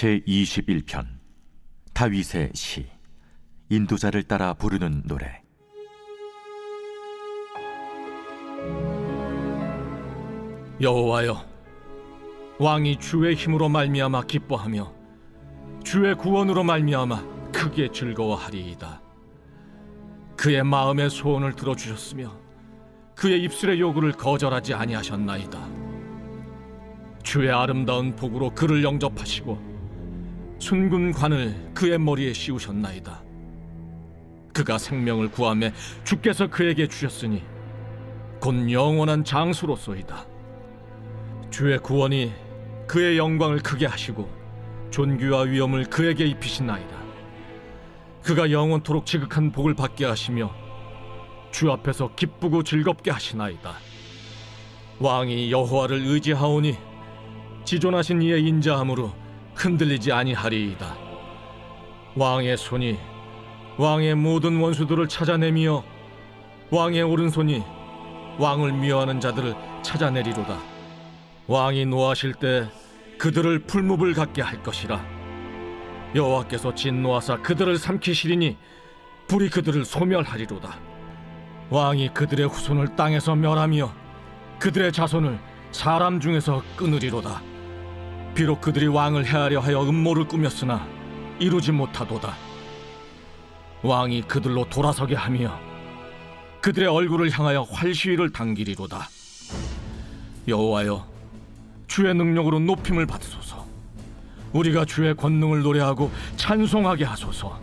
제 21편 다윗의 시 인도자를 따라 부르는 노래. 여호와여 왕이 주의 힘으로 말미암아 기뻐하며 주의 구원으로 말미암아 크게 즐거워하리이다. 그의 마음의 소원을 들어 주셨으며 그의 입술의 요구를 거절하지 아니하셨나이다. 주의 아름다운 복으로 그를 영접하시고 순군 관을 그의 머리에 씌우셨나이다 그가 생명을 구함에 주께서 그에게 주셨으니 곧 영원한 장수로소이다 주의 구원이 그의 영광을 크게 하시고 존귀와 위엄을 그에게 입히시나이다. 그가 영원토록 지극한 복을 받게 하시며 주 앞에서 기쁘고 즐겁게 하시나이다. 왕이 여호와를 의지하오니 지존하신 이의 인자함으로 흔들리지 아니하리이다. 왕의 손이 왕의 모든 원수들을 찾아내며 왕의 오른손이 왕을 미워하는 자들을 찾아내리로다. 왕이 노하실 때 그들을 풀무불 같게 할 것이라 여호와께서 진노하사 그들을 삼키시리니 불이 그들을 소멸하리로다 왕이 그들의 후손을 땅에서 멸하며 그들의 자손을 사람 중에서 끊으리로다 비록 그들이 왕을 해하려 하여 음모를 꾸몄으나 이루지 못하도다 왕이 그들로 돌아서게 하며 그들의 얼굴을 향하여 활시위를 당기리로다 여호와여 주의 능력으로 높임을 받으소서. 우리가 주의 권능을 노래하고 찬송하게 하소서.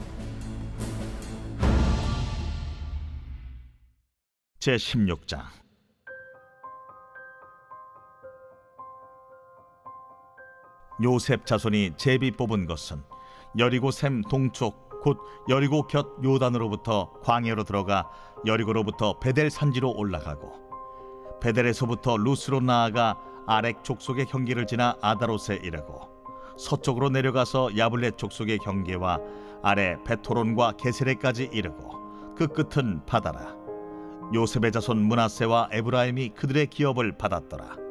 제 16장 요셉 자손이 제비 뽑은 것은 여리고 샘 동쪽 곧 여리고 곁 요단으로부터 광야로 들어가 여리고로부터 베델 산지로 올라가고 베델에서부터 루스로 나아가 아렉 족속의 경계를 지나 아다롯에 이르고 서쪽으로 내려가서 야블렛 족속의 경계와 아래 베토론과 게세레까지 이르고 그 끝은 바다라. 요셉의 자손 문하세와 에브라임이 그들의 기업을 받았더라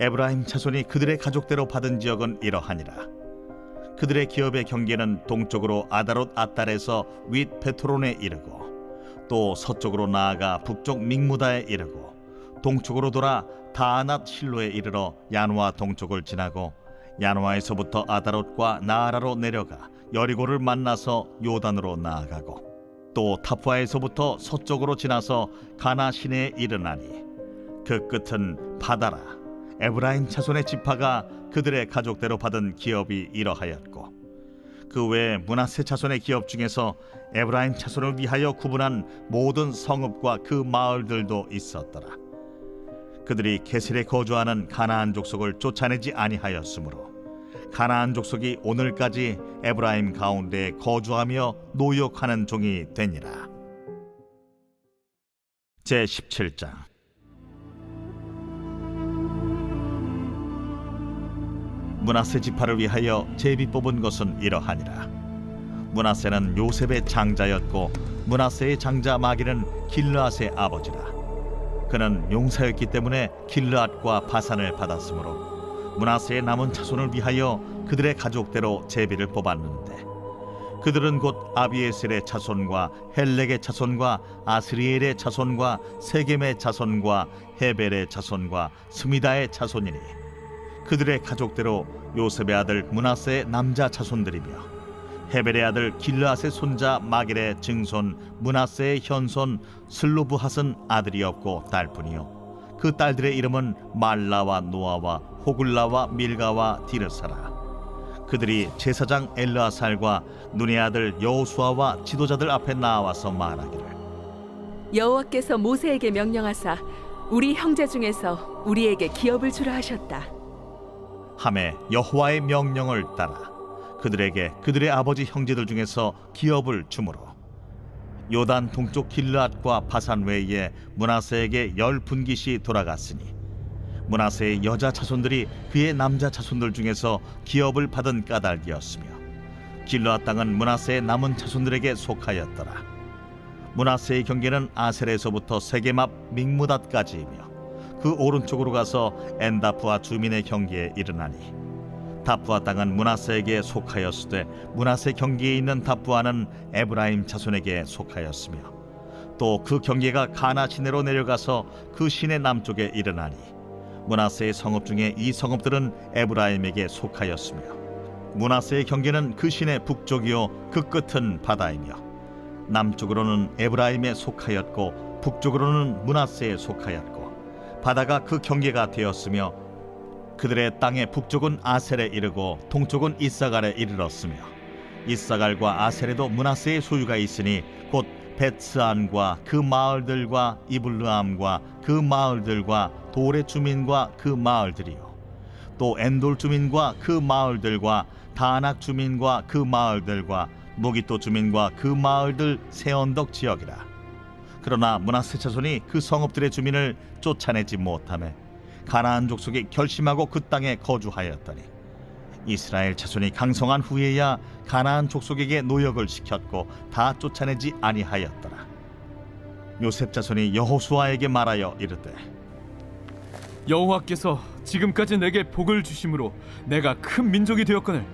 에브라임 자손이 그들의 가족대로 받은 지역은 이러하니라. 그들의 기업의 경계는 동쪽으로 아다롯 아달에서 윗 베토론에 이르고 또 서쪽으로 나아가 북쪽 믹무다에 이르고 동쪽으로 돌아 다아낫 실로에 이르러 야누아 동쪽을 지나고 야누아에서부터 아다롯과 나아라로 내려가 여리고를 만나서 요단으로 나아가고 또 타푸아에서부터 서쪽으로 지나서 가나 시내에 이르나니 그 끝은 바다라 에브라임 자손의 지파가 그들의 가족대로 받은 기업이 이러하였고 그외 문하세 자손의 기업 중에서 에브라임 자손을 위하여 구분한 모든 성읍과 그 마을들도 있었더라. 그들이 게셀에 거주하는 가나안 족속을 쫓아내지 아니하였으므로 가나안 족속이 오늘까지 에브라임 가운데 거주하며 노역하는 종이 되니라. 제 17장 문하세 지파를 위하여 제비 뽑은 것은 이러하니라. 문하세는 요셉의 장자였고 문하세의 장자 마기는 길르앗의 아버지라. 그는 용사였기 때문에 길르앗과 바산을 받았으므로 문하세의 남은 자손을 위하여 그들의 가족대로 제비를 뽑았는데 그들은 곧 아비에셀의 자손과 헬렉의 자손과 아스리엘의 자손과 세겜의 자손과 헤벨의 자손과 스미다의 자손이니 그들의 가족대로 요셉의 아들 문하세의 남자 자손들이며 헤벨의 아들 길르앗의 손자 마겔의 증손 문하세의 현손 슬로브핫은 아들이 없고 딸뿐이요. 그 딸들의 이름은 말라와 노아와 호글라와 밀가와 디르사라. 그들이 제사장 엘르아살과 눈의 아들 여호수아와 지도자들 앞에 나와서 말하기를. 여호와께서 모세에게 명령하사 우리 형제 중에서 우리에게 기업을 주라 하셨다. 함에 여호와의 명령을 따라 그들에게 그들의 아버지 형제들 중에서 기업을 주므로 요단 동쪽 길르앗과 바산 외에 문하세에게 열 분깃이 돌아갔으니 문하세의 여자 자손들이 그의 남자 자손들 중에서 기업을 받은 까닭이었으며 길르앗 땅은 문하세의 남은 자손들에게 속하였더라. 문하세의 경계는 아셀에서부터 세겜 앞 믹무닷까지이며 그 오른쪽으로 가서 엔다프와 주민의 경계에 이르나니 다부아 땅은 문하세에게 속하였으되 문하세 경계에 있는 다부아는 에브라임 자손에게 속하였으며 또 그 경계가 가나 시내로 내려가서 그 시내 남쪽에 이르나니 문하세의 성읍 중에 이 성읍들은 에브라임에게 속하였으며 문하세의 경계는 그 시내 북쪽이요 그 끝은 바다이며 남쪽으로는 에브라임에 속하였고 북쪽으로는 문하세에 속하였고 바다가 그 경계가 되었으며 그들의 땅의 북쪽은 아셀에 이르고 동쪽은 이사갈에 이르렀으며 이사갈과 아셀에도 문하세의 소유가 있으니 곧 베츠안과 그 마을들과 이블르암과 그 마을들과 돌의 주민과 그 마을들이요. 또 엔돌 주민과 그 마을들과 다낙 주민과 그 마을들과 무기토 주민과 그 마을들 세언덕 지역이라 그러나 문하세 자손이 그 성읍들의 주민을 쫓아내지 못하매 가나안 족속이 결심하고 그 땅에 거주하였더니 이스라엘 자손이 강성한 후에야 가나안 족속에게 노역을 시켰고 다 쫓아내지 아니하였더라. 요셉 자손이 여호수아에게 말하여 이르되 여호와께서 지금까지 내게 복을 주심으로 내가 큰 민족이 되었거늘.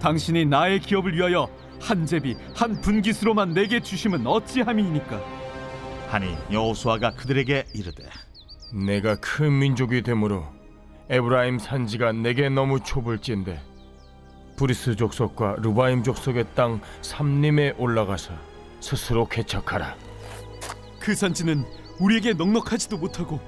당신이 나의 기업을 위하여 한 제비 한 분깃으로만 내게 주심은 어찌함이니까 하니 여호수아가 그들에게 이르되 내가 큰 민족이 되므로 에브라임 산지가 내게 너무 좁을진데 브리스 족속과 루바임 족속의 땅 삼림에 올라가서 스스로 개척하라. 그 산지는 우리에게 넉넉하지도 못하고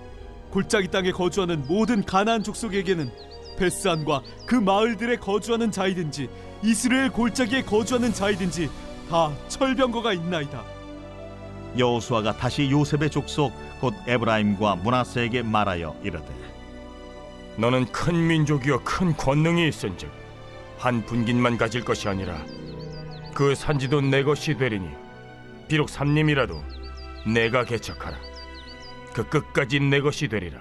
골짜기 땅에 거주하는 모든 가나안 족속에게는 베스안과 그 마을들에 거주하는 자이든지 이스라엘 골짜기에 거주하는 자이든지 다 철병거가 있나이다. 여호수아가 다시 요셉의 족속 곧 에브라임과 문하세에게 말하여 이르되 너는 큰 민족이여 큰 권능이 있은즉 한 분깃만 가질 것이 아니라 그 산지도 내 것이 되리니 비록 삼림이라도 내가 개척하라. 그 끝까지 내 것이 되리라.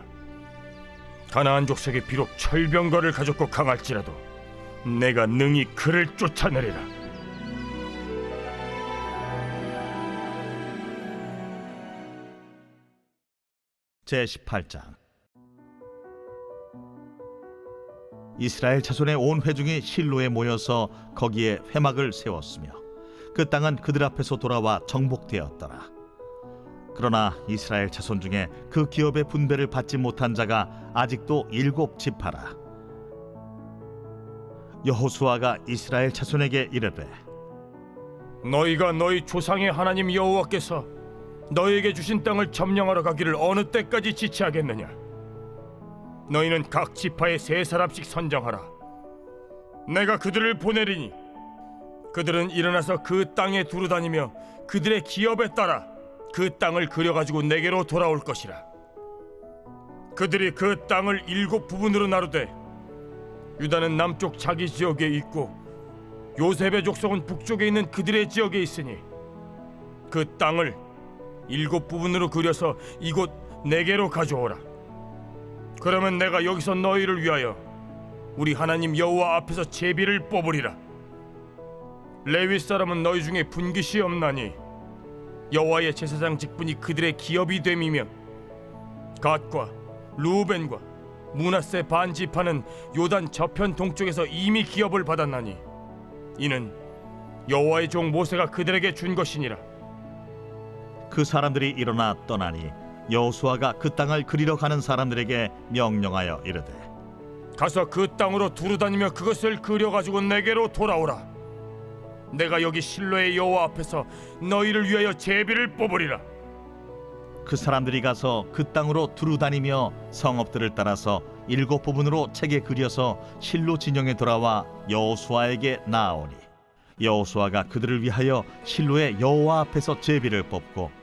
가나안 족속이 비록 철병거를 가졌고 강할지라도 내가 능히 그를 쫓아내리라. 제 18장. 이스라엘 자손의 온 회중이 실로에 모여서 거기에 회막을 세웠으며 그 땅은 그들 앞에서 돌아와 정복되었더라. 그러나 이스라엘 자손 중에 그 기업의 분배를 받지 못한 자가 아직도 일곱 지파라. 여호수아가 이스라엘 자손에게 이르되 너희가 너희 조상의 하나님 여호와께서 너희에게 주신 땅을 점령하러 가기를 어느 때까지 지체하겠느냐? 너희는 각 지파에 세 사람씩 선정하라. 내가 그들을 보내리니 그들은 일어나서 그 땅에 두루 다니며 그들의 기업에 따라 그 땅을 그려가지고 내게로 돌아올 것이라. 그들이 그 땅을 일곱 부분으로 나누되 유다는 남쪽 자기 지역에 있고 요셉의 족속은 북쪽에 있는 그들의 지역에 있으니 그 땅을 일곱 부분으로 그려서 이곳 내게로 가져오라. 그러면 내가 여기서 너희를 위하여 우리 하나님 여호와 앞에서 제비를 뽑으리라. 레위 사람은 너희 중에 분깃이 없나니 여호와의 제사장 직분이 그들의 기업이 됨이며 갓과 루벤과 문하세 반 지파는 요단 저편 동쪽에서 이미 기업을 받았나니 이는 여호와의 종 모세가 그들에게 준 것이니라. 그 사람들이 일어나 떠나니 여호수아가 그 땅을 그리러 가는 사람들에게 명령하여 이르되 가서 그 땅으로 두루 다니며 그것을 그려 가지고 내게로 돌아오라. 내가 여기 실로의 여호와 앞에서 너희를 위하여 제비를 뽑으리라. 그 사람들이 가서 그 땅으로 두루 다니며 성읍들을 따라서 일곱 부분으로 책에 그려서 실로 진영에 돌아와 여호수아에게 나아오니 여호수아가 그들을 위하여 실로의 여호와 앞에서 제비를 뽑고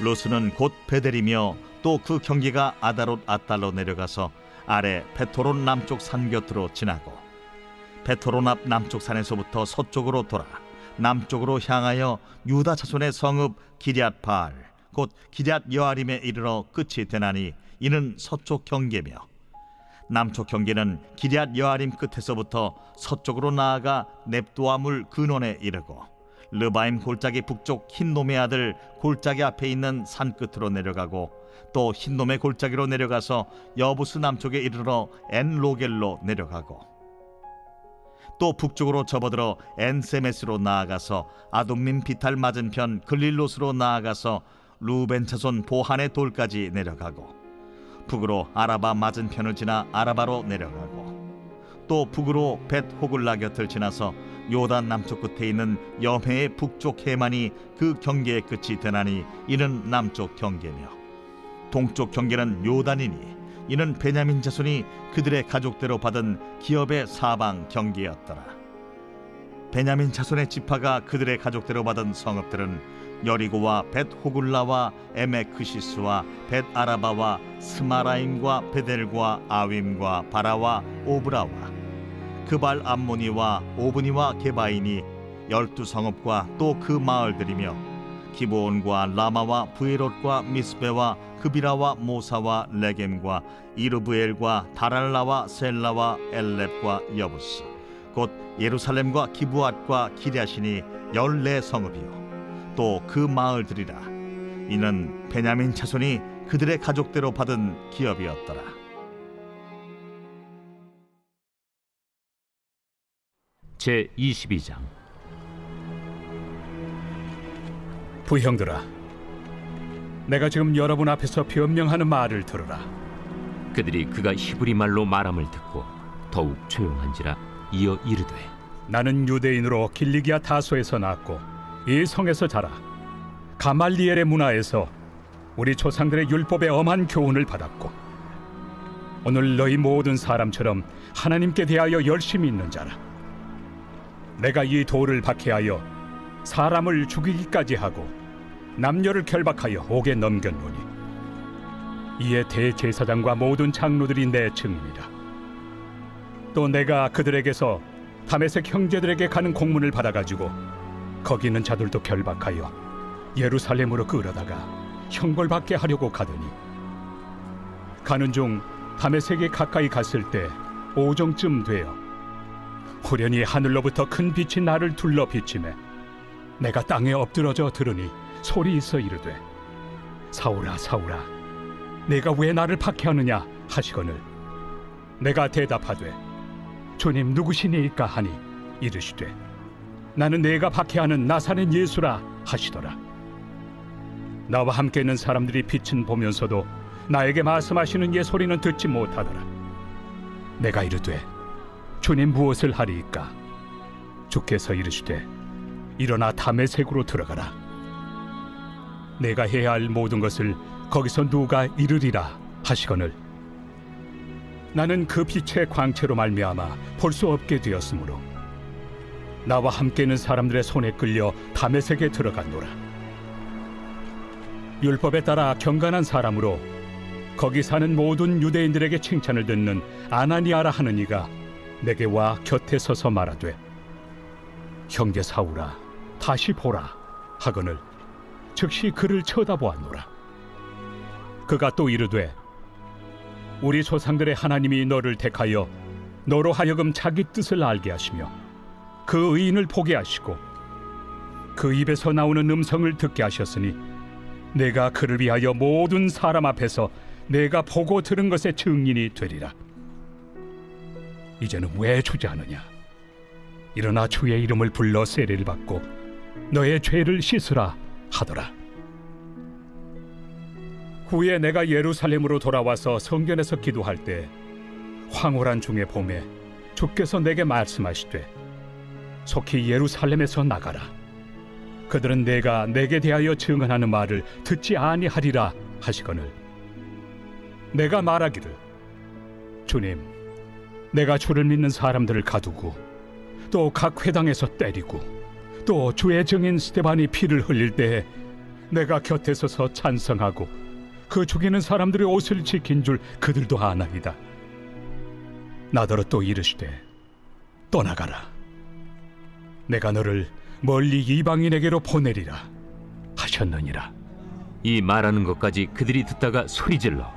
루스는 곧 베델이며 또 그 경계가 아다롯 아달로 내려가서 아래 베토론 남쪽 산 곁으로 지나고 베토론 앞 남쪽 산에서부터 서쪽으로 돌아 남쪽으로 향하여 유다 자손의 성읍 기럇 바알 곧 기럇 여아림에 이르러 끝이 되나니 이는 서쪽 경계며 남쪽 경계는 기럇 여아림 끝에서부터 서쪽으로 나아가 넵도아물 근원에 이르고 르바임 골짜기 북쪽 흰놈의 아들 골짜기 앞에 있는 산 끝으로 내려가고 또 흰놈의 골짜기로 내려가서 여부스 남쪽에 이르러 엔로겔로 내려가고 또 북쪽으로 접어들어 엔세메스로 나아가서 아돔민 비탈 맞은편 글릴롯으로 나아가서 루벤 자손 보한의 돌까지 내려가고 북으로 아라바 맞은편을 지나 아라바로 내려가고 또 북으로 벳 호글라 곁을 지나서 요단 남쪽 끝에 있는 여해의 북쪽 해만이 그 경계의 끝이 되나니 이는 남쪽 경계며 동쪽 경계는 요단이니 이는 베냐민 자손이 그들의 가족대로 받은 기업의 사방 경계였더라. 베냐민 자손의 지파가 그들의 가족대로 받은 성읍들은 여리고와 벳 호굴라와 에메크시스와 벳 아라바와 스마라임과 베델과 아윈과 바라와 오브라와 그발 암모니와 오브니와 게바인이 열두 성읍과 또 그 마을들이며 기브온과 라마와 부에롯과 미스베와 그비라와 모사와 레겜과 이르브엘과 다랄라와 셀라와 엘렙과 여부스 곧 예루살렘과 기브앗과 기랴신이 열네 성읍이요. 또 그 마을들이라. 이는 베냐민 자손이 그들의 가족대로 받은 기업이었더라 제 22장 부형들아, 내가 지금 여러분 앞에서 변명하는 말을 들으라. 그들이 그가 히브리 말로 말함을 듣고 더욱 조용한지라 이어 이르되 나는 유대인으로 길리기아 다소에서 낳았고 이 성에서 자라 가말리엘의 문화에서 우리 조상들의 율법의 엄한 교훈을 받았고 오늘 너희 모든 사람처럼 하나님께 대하여 열심히 있는 자라. 내가 이 돌을 박해하여 사람을 죽이기까지 하고 남녀를 결박하여 옥에 넘겼노니 이에 대제사장과 모든 장로들이 내 증인이라. 또 내가 그들에게서 다메섹 형제들에게 가는 공문을 받아가지고 거기 있는 자들도 결박하여 예루살렘으로 끌어다가 형벌받게 하려고 가더니 가는 중 다메섹에 가까이 갔을 때 오정쯤 되어 후련히 하늘로부터 큰 빛이 나를 둘러 비치매 내가 땅에 엎드러져 들으니 소리 있어 이르되 사울아 사울아 내가 왜 나를 박해하느냐 하시거늘 내가 대답하되 주님 누구시니까 하니? 이르시되 나는 내가 박해하는 나사렛 예수라 하시더라. 나와 함께 있는 사람들이 빛은 보면서도 나에게 말씀하시는 예 소리는 듣지 못하더라. 내가 이르되 주님 무엇을 하리이까? 주께서 이르시되 일어나 담의색으로 들어가라. 내가 해야 할 모든 것을 거기서 누가 이르리라 하시거늘. 나는 그 빛의 광채로 말미암아 볼 수 없게 되었으므로 나와 함께 있는 사람들의 손에 끌려 담의색에 들어갔노라. 율법에 따라 경건한 사람으로 거기 사는 모든 유대인들에게 칭찬을 듣는 아나니아라 하는 이가 내게 와 곁에 서서 말하되 형제 사울아 다시 보라 하거늘 즉시 그를 쳐다보았노라. 그가 또 이르되 우리 조상들의 하나님이 너를 택하여 너로 하여금 자기 뜻을 알게 하시며 그 의인을 보게 하시고 그 입에서 나오는 음성을 듣게 하셨으니 내가 그를 위하여 모든 사람 앞에서 내가 보고 들은 것의 증인이 되리라 이제는 왜 주저하느냐 일어나 주의 이름을 불러 세례를 받고 너의 죄를 씻으라 하더라. 후에 내가 예루살렘으로 돌아와서 성전에서 기도할 때 황홀한 중의 봄에 주께서 내게 말씀하시되 속히 예루살렘에서 나가라. 그들은 내가 내게 대하여 증언하는 말을 듣지 아니하리라 하시거늘 내가 말하기를 주님 내가 주를 믿는 사람들을 가두고 또 각 회당에서 때리고 또 주의 증인 스테반이 피를 흘릴 때에 내가 곁에 서서 찬성하고 그 죽이는 사람들의 옷을 지킨 줄 그들도 아나이다. 나더러 또 이르시되 떠나가라. 내가 너를 멀리 이방인에게로 보내리라 하셨느니라. 이 말하는 것까지 그들이 듣다가 소리질러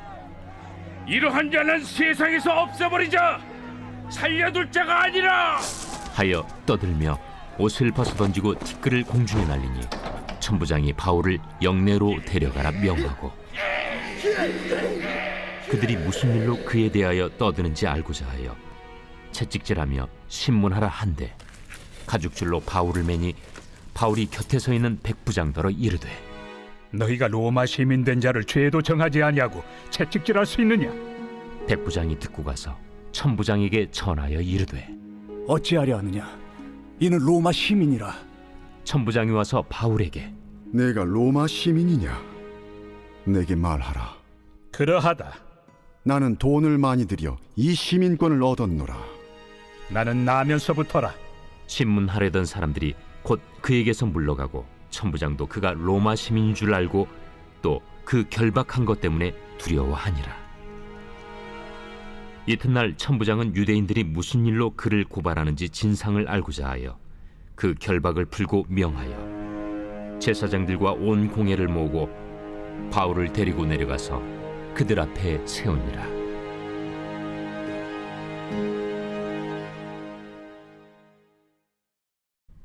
이러한 자는 세상에서 없애버리자. 살려둘 자가 아니라. 하여 떠들며 옷을 벗어 던지고 티끌을 공중에 날리니 천부장이 바울을 영내로 데려가라 명하고 그들이 무슨 일로 그에 대하여 떠드는지 알고자 하여 채찍질하며 신문하라 한데 가죽줄로 바울을 매니 바울이 곁에 서 있는 백부장더러 이르되 너희가 로마 시민 된 자를 죄도 정하지 아니하고 채찍질할 수 있느냐? 백부장이 듣고 가서 천부장에게 전하여 이르되 어찌하려 하느냐? 이는 로마 시민이라. 천부장이 와서 바울에게 내가 로마 시민이냐? 내게 말하라. 그러하다. 나는 돈을 많이 들여 이 시민권을 얻었노라. 나는 나면서부터라. 신문하려던 사람들이 곧 그에게서 물러가고 천부장도 그가 로마 시민인 줄 알고 또 그 결박한 것 때문에 두려워하니라. 이튿날 천부장은 유대인들이 무슨 일로 그를 고발하는지 진상을 알고자 하여 그 결박을 풀고 명하여 제사장들과 온 공회를 모으고 바울을 데리고 내려가서 그들 앞에 세우니라.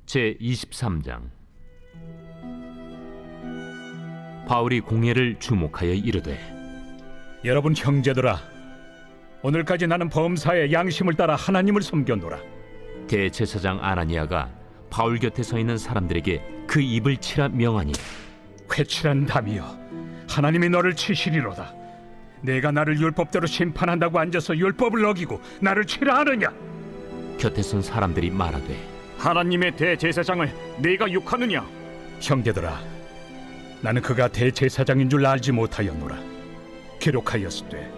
제 23장 바울이 공회를 주목하여 이르되 여러분 형제들아, 오늘까지 나는 범사의 양심을 따라 하나님을 섬겼노라. 대제사장 아나니아가 바울 곁에 서 있는 사람들에게 그 입을 치라 명하니 회칠한 담이여, 하나님이 너를 치시리로다. 내가 나를 율법대로 심판한다고 앉아서 율법을 어기고 나를 치라 하느냐? 곁에 선 사람들이 말하되 하나님의 대제사장을 네가 욕하느냐? 형제들아, 나는 그가 대제사장인 줄 알지 못하였노라. 기록하였으되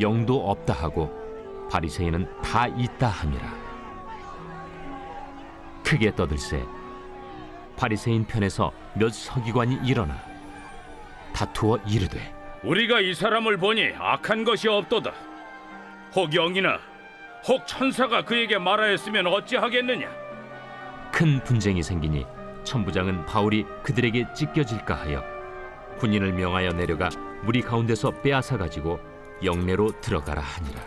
영도 없다 하고 바리새인은 다 있다 함이라 크게 떠들세 바리새인 편에서 몇 서기관이 일어나 다투어 이르되 우리가 이 사람을 보니 악한 것이 없도다. 혹 영이나 혹 천사가 그에게 말하였으면 어찌하겠느냐? 큰 분쟁이 생기니 천부장은 바울이 그들에게 찢겨질까 하여 군인을 명하여 내려가 무리 가운데서 빼앗아 가지고 영내로 들어가라 하니라.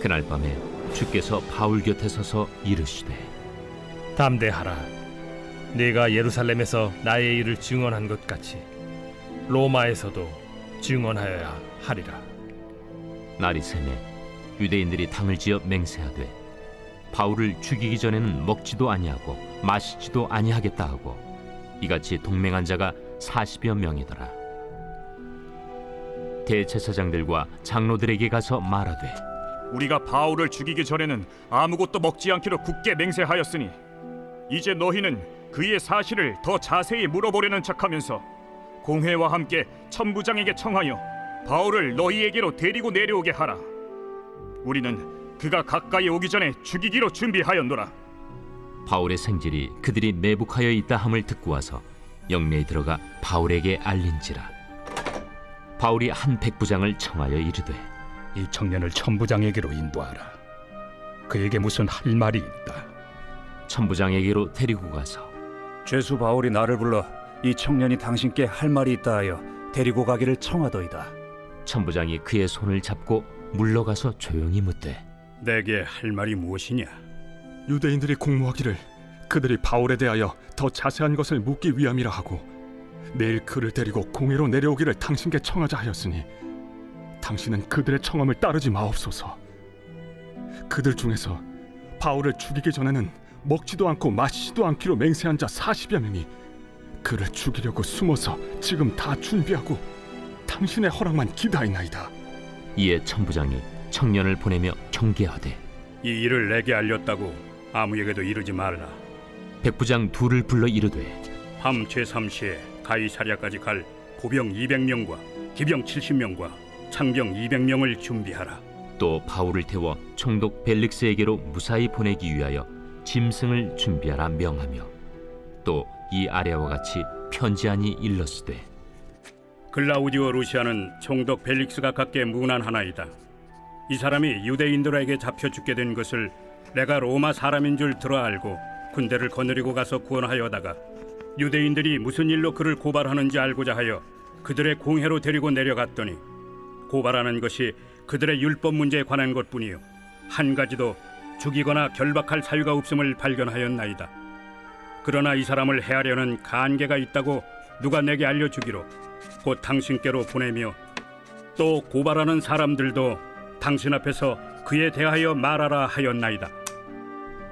그날 밤에 주께서 바울 곁에 서서 이르시되 담대하라. 네가 예루살렘에서 나의 일을 증언한 것 같이 로마에서도 증언하여야 하리라. 날이 새매 유대인들이 당을 지어 맹세하되 바울을 죽이기 전에는 먹지도 아니하고 마시지도 아니하겠다 하고 이같이 동맹한 자가 40여 명이더라 대제사장들과 장로들에게 가서 말하되 우리가 바울을 죽이기 전에는 아무것도 먹지 않기로 굳게 맹세하였으니 이제 너희는 그의 사실을 더 자세히 물어보려는 척하면서 공회와 함께 천부장에게 청하여 바울을 너희에게로 데리고 내려오게 하라. 우리는 그가 가까이 오기 전에 죽이기로 준비하였노라. 바울의 생질이 그들이 매복하여 있다 함을 듣고 와서 영내에 들어가 바울에게 알린지라 바울이 한 백부장을 청하여 이르되 이 청년을 천부장에게로 인도하라. 그에게 무슨 할 말이 있다. 천부장에게로 데리고 가서 죄수 바울이 나를 불러 이 청년이 당신께 할 말이 있다 하여 데리고 가기를 청하더이다. 천부장이 그의 손을 잡고 물러가서 조용히 묻되 내게 할 말이 무엇이냐? 유대인들이 공모하기를 그들이 바울에 대하여 더 자세한 것을 묻기 위함이라 하고 내일 그를 데리고 공회로 내려오기를 당신께 청하자 하였으니 당신은 그들의 청함을 따르지 마옵소서. 그들 중에서 바울을 죽이기 전에는 먹지도 않고 마시지도 않기로 맹세한 자 40여 명이 그를 죽이려고 숨어서 지금 다 준비하고 당신의 허락만 기다리나이다. 이에 천부장이 청년을 보내며 경계하되 이 일을 내게 알렸다고 아무에게도 이르지 말라. 백부장 둘을 불러 이르되 밤 제3시에 가이사랴까지 갈 보병 200명과 기병 70명과 창병 200명을 준비하라. 또 바울을 태워 총독 벨릭스에게로 무사히 보내기 위하여 짐승을 준비하라 명하며 또 이 아래와 같이 편지하니 일렀으되 글라우디오 루시아는 총독 벨릭스가 갖게 무난하나이다. 이 사람이 유대인들에게 잡혀 죽게 된 것을 내가 로마 사람인 줄 들어 알고 군대를 거느리고 가서 구원하여다가 유대인들이 무슨 일로 그를 고발하는지 알고자 하여 그들의 공회로 데리고 내려갔더니 고발하는 것이 그들의 율법 문제에 관한 것뿐이요 한 가지도 죽이거나 결박할 사유가 없음을 발견하였나이다. 그러나 이 사람을 해하려는 간계가 있다고 누가 내게 알려주기로 곧 당신께로 보내며 또 고발하는 사람들도 당신 앞에서 그에 대하여 말하라 하였나이다.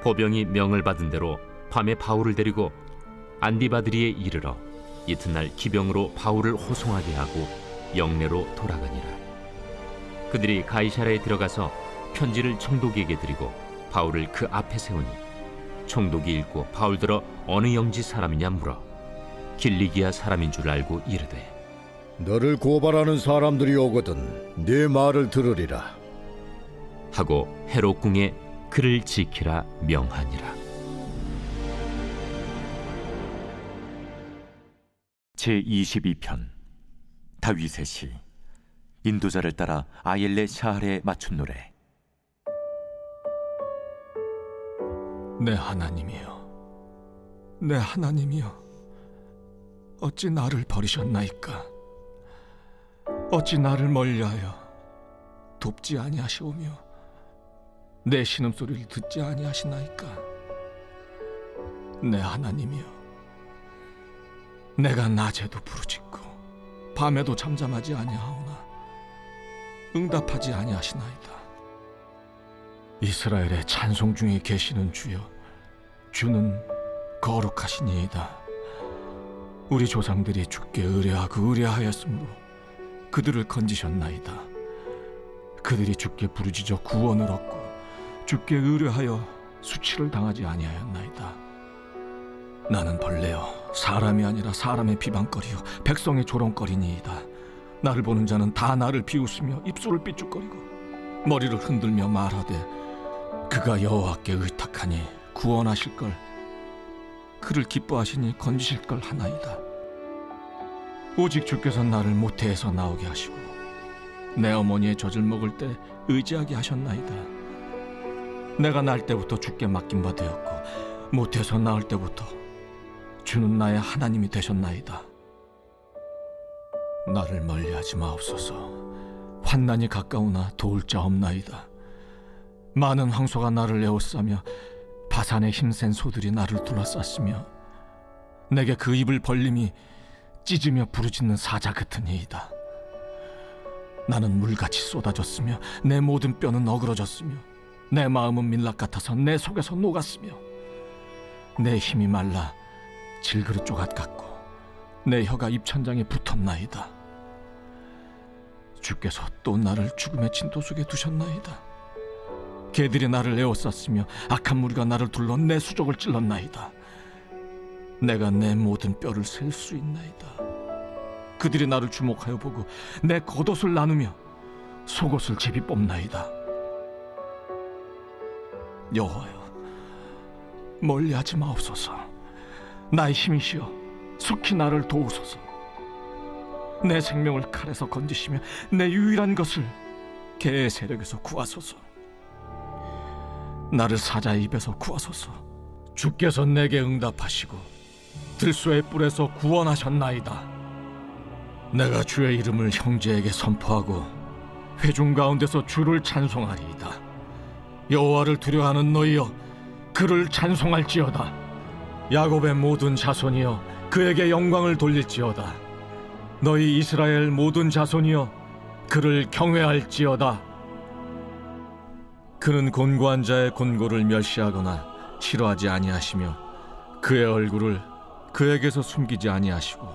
보병이 명을 받은 대로 밤에 바울을 데리고 안디바드리에 이르러 이튿날 기병으로 바울을 호송하게 하고 영내로 돌아가니라. 그들이 가이사라에 들어가서 편지를 총독에게 드리고 바울을 그 앞에 세우니 총독이 읽고 바울 들어 어느 영지 사람이냐 물어 길리기아 사람인 줄 알고 이르되 너를 고발하는 사람들이 오거든 네 말을 들으리라. 하고 헤롯 궁에 그를 지키라 명하니라. 제 22편. 다윗의 시. 인도자를 따라 아일레 샤할에 맞춘 노래. 내 하나님이여, 내 하나님이여, 어찌 나를 버리셨나이까? 어찌 나를 멀리하여 돕지 아니하시오며 내 신음소리를 듣지 아니하시나이까? 내 하나님이여, 내가 낮에도 부르짖고 밤에도 잠잠하지 아니하오나 응답하지 아니하시나이다. 이스라엘의 찬송 중에 계시는 주여 주는 거룩하시니이다. 우리 조상들이 주께 의뢰하고 의뢰하였으므로 그들을 건지셨나이다. 그들이 주께 부르짖어 구원을 얻고 주께 의뢰하여 수치를 당하지 아니하였나이다. 나는 벌레여 사람이 아니라 사람의 비방거리요. 백성의 조롱거리니이다. 나를 보는 자는 다 나를 비웃으며 입술을 삐죽거리고 머리를 흔들며 말하되 그가 여호와께 의탁하니 구원하실 걸 그를 기뻐하시니 건지실 걸 하나이다. 오직 주께서 나를 모태에서 나오게 하시고 내 어머니의 젖을 먹을 때 의지하게 하셨나이다. 내가 날 때부터 주께 맡긴 바 되었고 모태에서 나올 때부터 주는 나의 하나님이 되셨나이다. 나를 멀리하지 마옵소서. 환난이 가까우나 도울 자 없나이다. 많은 황소가 나를 에워싸며 바산의 힘센 소들이 나를 둘러쌌으며 내게 그 입을 벌림이 찢으며 부르짖는 사자 같은 이이다. 나는 물같이 쏟아졌으며 내 모든 뼈는 어그러졌으며 내 마음은 밀랍 같아서 내 속에서 녹았으며 내 힘이 말라 질그릇 조각 같고 내 혀가 입천장에 붙었나이다. 주께서 또 나를 죽음의 진도 속에 두셨나이다. 개들이 나를 에워쌌으며 악한 무리가 나를 둘러 내 수족을 찔렀나이다. 내가 내 모든 뼈를 셀 수 있나이다. 그들이 나를 주목하여 보고 내 겉옷을 나누며 속옷을 제비 뽑나이다. 여호와여, 멀리하지 마옵소서. 나의 힘이시여, 속히 나를 도우소서. 내 생명을 칼에서 건지시며 내 유일한 것을 개의 세력에서 구하소서. 나를 사자의 입에서 구하소서. 주께서 내게 응답하시고 들소의 뿔에서 구원하셨나이다. 내가 주의 이름을 형제에게 선포하고 회중 가운데서 주를 찬송하리이다. 여호와를 두려워하는 너희여, 그를 찬송할지어다. 야곱의 모든 자손이여, 그에게 영광을 돌릴지어다. 너희 이스라엘 모든 자손이여, 그를 경외할지어다. 그는 곤고한 자의 곤고를 멸시하거나 싫어하지 아니하시며 그의 얼굴을 그에게서 숨기지 아니하시고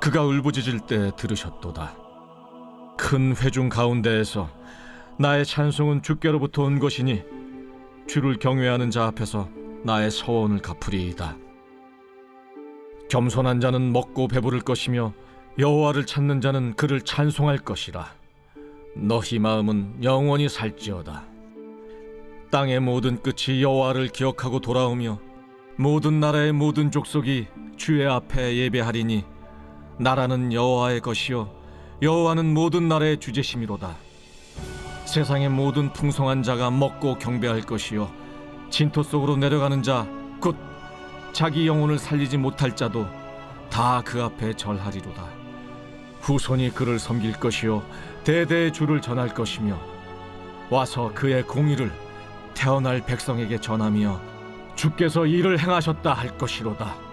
그가 울부짖을 때 들으셨도다 큰 회중 가운데에서 나의 찬송은 주께로부터 온 것이니 주를 경외하는 자 앞에서 나의 서원을 갚으리이다. 겸손한 자는 먹고 배부를 것이며 여호와를 찾는 자는 그를 찬송할 것이라. 너희 마음은 영원히 살지어다. 땅의 모든 끝이 여호와를 기억하고 돌아오며 모든 나라의 모든 족속이 주의 앞에 예배하리니 나라는 여호와의 것이요 여호와는 모든 나라의 주제심이로다. 세상의 모든 풍성한 자가 먹고 경배할 것이요 진토 속으로 내려가는 자 곧 자기 영혼을 살리지 못할 자도 다 그 앞에 절하리로다. 후손이 그를 섬길 것이요 대대의 주를 전할 것이며 와서 그의 공의를 태어날 백성에게 전하며 주께서 이를 행하셨다 할 것이로다.